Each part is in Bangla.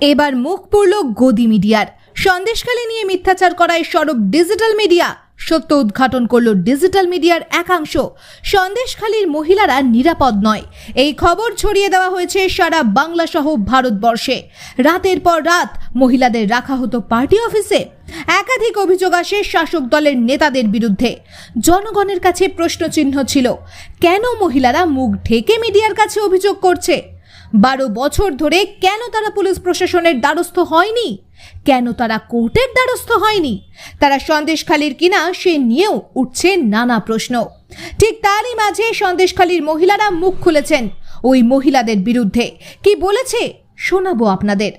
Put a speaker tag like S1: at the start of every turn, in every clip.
S1: এবার মুখ পড়ল গদি মিডিয়ার। সন্দেশখালী নিয়ে মিথ্যাচার করায় সরব ডিজিটাল মিডিয়া। সত্য উদ্ঘাটন করল ডিজিটাল মিডিয়ার একাংশ। সন্দেশখালীর মহিলারা নিরাপদ নয়। এই খবর ছড়িয়ে দেওয়া হয়েছে সারা বাংলা সহ ভারতবর্ষে। রাতের পর রাত মহিলাদের রাখা হতো পার্টি অফিসে। একাধিক অভিযোগ আসে শাসক দলের নেতাদের বিরুদ্ধে। জনগণের কাছে প্রশ্নচিহ্ন ছিল, কেন মহিলারা মুখ ঢেকে মিডিয়ার কাছে অভিযোগ করছে? বারো বছর ধরে কেন তারা পুলিশ প্রশাসনের দ্বারস্থ হয়নি? কেন তারা কোর্টের দ্বারস্থ হয়নি? তারা সন্দেশখালীর কিনা সে নিয়েও উঠছে নানা প্রশ্ন। ঠিক তারই মাঝে সন্দেশখালীর মহিলারা মুখ খুলেছেন ওই মহিলাদের বিরুদ্ধে। কি বলেছে? শোনাবো আপনাদের।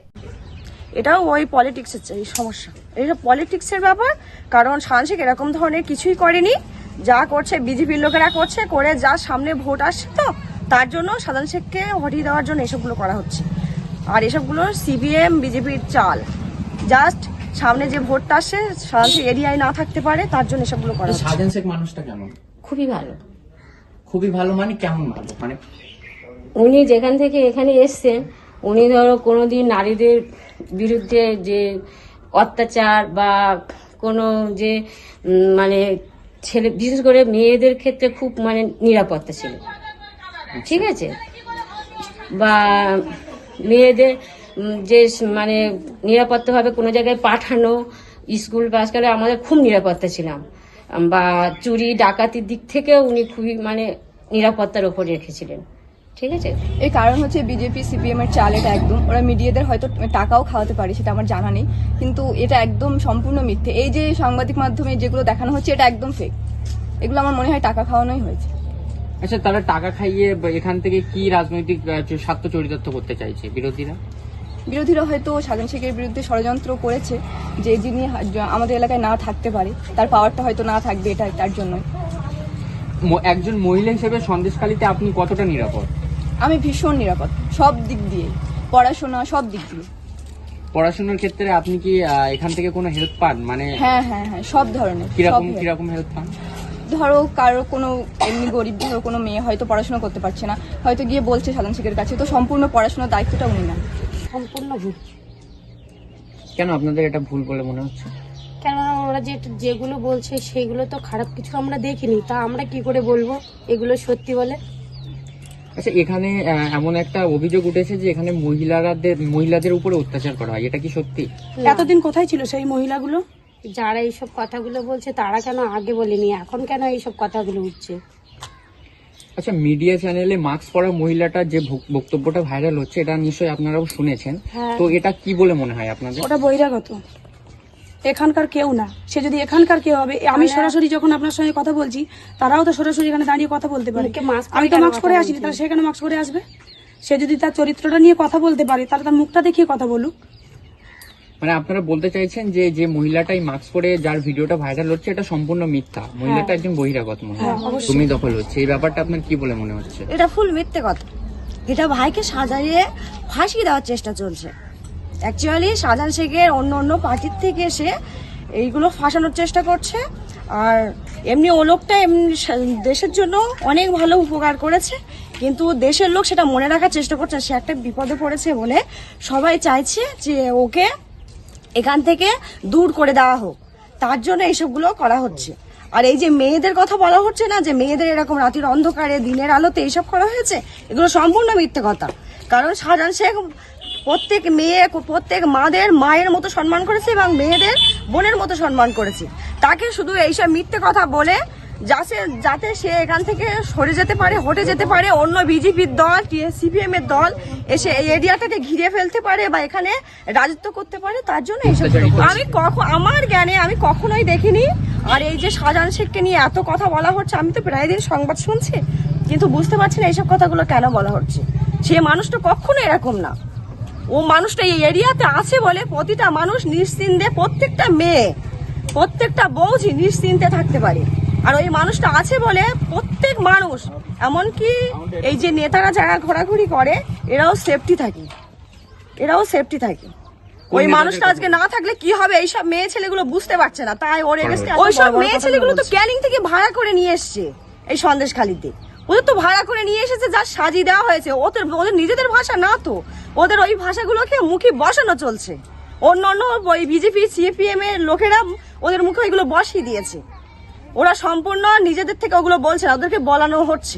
S2: এটাও ওই পলিটিক্সের এই সমস্যা। এটা পলিটিক্সের ব্যাপার, কারণ সাংসিক এরকম ধরনের কিছুই করেনি। যা করছে, বিজেপির লোকেরা করছে, করে যা সামনে ভোট আসছে তো তার জন্য সাধারণ শেখকে হটিয়ে দেওয়ার জন্য এসবগুলো করা হচ্ছে। আর এসবগুলো সিবিএম বিজেপির চাল। জাস্ট সামনে যে ভোটটা আসে সাধারণ শেখ এরিয়ায় না থাকতে পারে তার জন্য এসবগুলো করা হচ্ছে।
S3: সাধারণ শেখ মানুষটা কেমন?
S4: খুবই ভালো।
S3: খুবই ভালো মানে কেমন ভালো? মানে
S4: উনি যেখান থেকে এখানে এসছেন উনি ধরো কোনোদিন নারীদের বিরুদ্ধে যে অত্যাচার বা কোনো যে মানে ছেলে বিশেষ করে মেয়েদের ক্ষেত্রে খুব মানে নিরাপত্তা ছিল। ঠিক আছে? বা মেয়েদের যে মানে নিরাপত্তাভাবে কোনো জায়গায় পাঠানো, স্কুল পাস করে আমাদের খুব নিরাপত্তা ছিলাম। বা চুরি, ডাকাতির দিক থেকেও উনি খুবই মানে নিরাপত্তার ওপর রেখেছিলেন। ঠিক আছে?
S5: এর কারণ হচ্ছে বিজেপি, সিপিএম এর চাল এটা একদম, ওরা মিডিয়াদের হয়তো টাকাও খাওয়াতে পারে, সেটা আমার জানা নেই। কিন্তু এটা একদম সম্পূর্ণ মিথ্যে। এই যে সাংবাদিক মাধ্যমে যেগুলো দেখানো হচ্ছে, এটা একদম ফেক এগুলো আমার মনে হয় টাকা খাওয়ানোই হয়েছে।
S3: আচ্ছা তারা টাকা খাইয়ে এখান থেকে কি রাজনৈতিক স্বার্থ চরিতার্থ করতে চাইছে বিরোধীরা?
S5: বিরোধীরা হয়তো সাধারণ শেখের বিরুদ্ধে ষড়যন্ত্র করেছে যে যিনি আমাদের এলাকায় না থাকতে পারে তার পাওয়ারটা হয়তো না থাকবে এটা তার জন্যই
S3: ম- একজন মহিলা হিসেবে সন্দেশকালীতে আপনি কতটা নিরাপদ?
S5: আমি ভীষণ নিরাপদ সব দিক দিয়ে পড়াশোনা সব দিক দিয়ে।
S3: পড়াশোনার ক্ষেত্রে আপনি কি এখান থেকে কোনো হেল্প পান? মানে
S5: হ্যাঁ হ্যাঁ হ্যাঁ সব ধরনের
S3: কীরকম। কীরকম হেল্প পান?
S5: ধরো কারও কোনো এমনি গরিব ধরো কোনো মেয়ে হয়তো পড়াশোনা করতে পারছে না হয়তো গিয়ে বলছে সাধারণ শেখের কাছে তো সম্পূর্ণ পড়াশোনার দায়িত্বটা উনি নেন।
S4: সম্পূর্ণ ভুল।
S3: কেন আপনাদের এটা ভুল বলে মনে হচ্ছে?
S6: কেননা ওরা যে যেগুলো বলছে সেগুলো তো খারাপ কিছু আমরা দেখিনি তা আমরা কি করে বলব এগুলো সত্যি বলে?
S3: আচ্ছা এখানে আহ, এমন একটা অভিযোগ উঠেছে যে এখানে মহিলাদের মহিলাদের উপরে অত্যাচার করা হয় এটা কি সত্যি?
S7: এতদিন কোথায় ছিল সেই মহিলাগুলো?
S6: যারা এইসব কথাগুলো বলছে তারা কেন আগে বলেনি? এখন কেন এইসব কথাগুলো উঠছে?
S3: আচ্ছা মিডিয়া চ্যানেলে মাস্ক পরা মহিলাটা যে বক্তব্যটা ভাইরাল হচ্ছে এটা নিশ্চয়ই আপনারাও শুনেছেন।
S6: হ্যাঁ।
S3: তো এটা কি বলে মনে হয় আপনাদের?
S7: ওটা বহিরাগত। এখানকার কেউ না। সে যদি এখানকার কেউ হবে আমি সরাসরি যখন আপনার সঙ্গে কথা বলছি তারাও তো সরাসরি এখানে দাঁড়িয়ে কথা বলতে পারে। আমি তো মাস্ক
S6: পরে
S7: করে আসিনি? তাহলে সে কেন মাস্ক পরে আসবে? সে যদি তার চরিত্রটা নিয়ে কথা বলতে পারে তাহলে তার মুখটা দেখিয়ে কথা বলুক।
S3: মানে আপনারা বলতে চাইছেন যে যে মহিলাটাই মাস্ক পরে যার ভিডিওটা ভাইরাল হচ্ছে এটা সম্পূর্ণ মিথ্যা। মহিলাটা একজন বহিরাগত মহিলা।
S7: হ্যাঁ,
S3: তুমি দখল হচ্ছে। এই ব্যাপারটা আপনার কি বলে মনে হচ্ছে?
S2: এটা ফুল মিথ্যে কথা। এটা ভাইকে সাজাইয়ে ফাঁসিয়ে দেওয়ার চেষ্টা চলছে। অ্যাকচুয়ালি সাজান শেখের অন্য অন্য পার্টির থেকে এসে এইগুলো ফাঁসানোর চেষ্টা করছে। আর এমনি ও লোকটা এমনি দেশের জন্য অনেক ভালো উপকার করেছে। কিন্তু দেশের লোক সেটা মনে রাখার চেষ্টা করছে সে একটা বিপদে পড়েছে বলে সবাই চাইছে যে ওকে এখান থেকে দূর করে দেওয়া হোক। তার জন্য এইসবগুলো করা হচ্ছে। আর এই যে মেয়েদের কথা বলা হচ্ছে না, যে মেয়েদের এরকম রাতের অন্ধকারে, দিনের আলোতে এইসব করা হয়েছে, এগুলো সম্পূর্ণ মিথ্যে কথা। কারণ শাহজাহান শেখ প্রত্যেক মেয়ে, প্রত্যেক মাদের মায়ের মতো সম্মান করেছে এবং মেয়েদের বোনের মতো সম্মান করেছে। তাকে শুধু এইসব মিথ্যে কথা বলে যাতে যাতে সে এখান থেকে সরে যেতে পারে হটে যেতে পারে অন্য বিজেপির দল সিপিএম এর দল এসে এই এরিয়াটাকে ঘিরে ফেলতে পারে বা এখানে রাজত্ব করতে পারে তার জন্য এইসব আমি কখন আমার জ্ঞানে আমি কখনোই দেখিনি। আর এই যে শাহজাহান শেখকে নিয়ে এত কথা বলা হচ্ছে আমি তো প্রায় দিন সংবাদ শুনছি কিন্তু বুঝতে পারছি না এইসব কথাগুলো কেন বলা হচ্ছে। সে মানুষটা কখনো এরকম না। ও মানুষটা এই এরিয়াতে আছে বলে প্রতিটা মানুষ নিশ্চিন্তে প্রত্যেকটা মেয়ে প্রত্যেকটা বৌজি নিশ্চিন্তে থাকতে পারে। আর ওই মানুষটা আছে বলে প্রত্যেক মানুষ এমনকি এই যে নেতারা যারা ঘোরাঘুরি করে এরাও সেফটি থাকে। এরাও সেফটি থাকে। ওই মানুষটা আজকে না থাকলে কি হবে? এইসব মেয়ে ছেলেগুলো বুঝতে পারছে না। তাই ওর ওই ওইসব মেয়ে ছেলেগুলো তো ক্যানিং থেকে ভাড়া করে নিয়ে এসছে এই সন্দেশ খালিতে ওদের তো ভাড়া করে নিয়ে এসেছে যা সাজি দেওয়া হয়েছে। ওদের ওদের নিজেদের ভাষা না তো। ওদের ওই ভাষাগুলোকে মুখে বসানো চলছে। অন্য অন্য ওই বিজেপি সিপিএম এর লোকেরা ওদের মুখে ওইগুলো বসিয়ে দিয়েছে। ওরা সম্পূর্ণ নিজেদের থেকে ওগুলো বলছে না ওদেরকে বলানো হচ্ছে।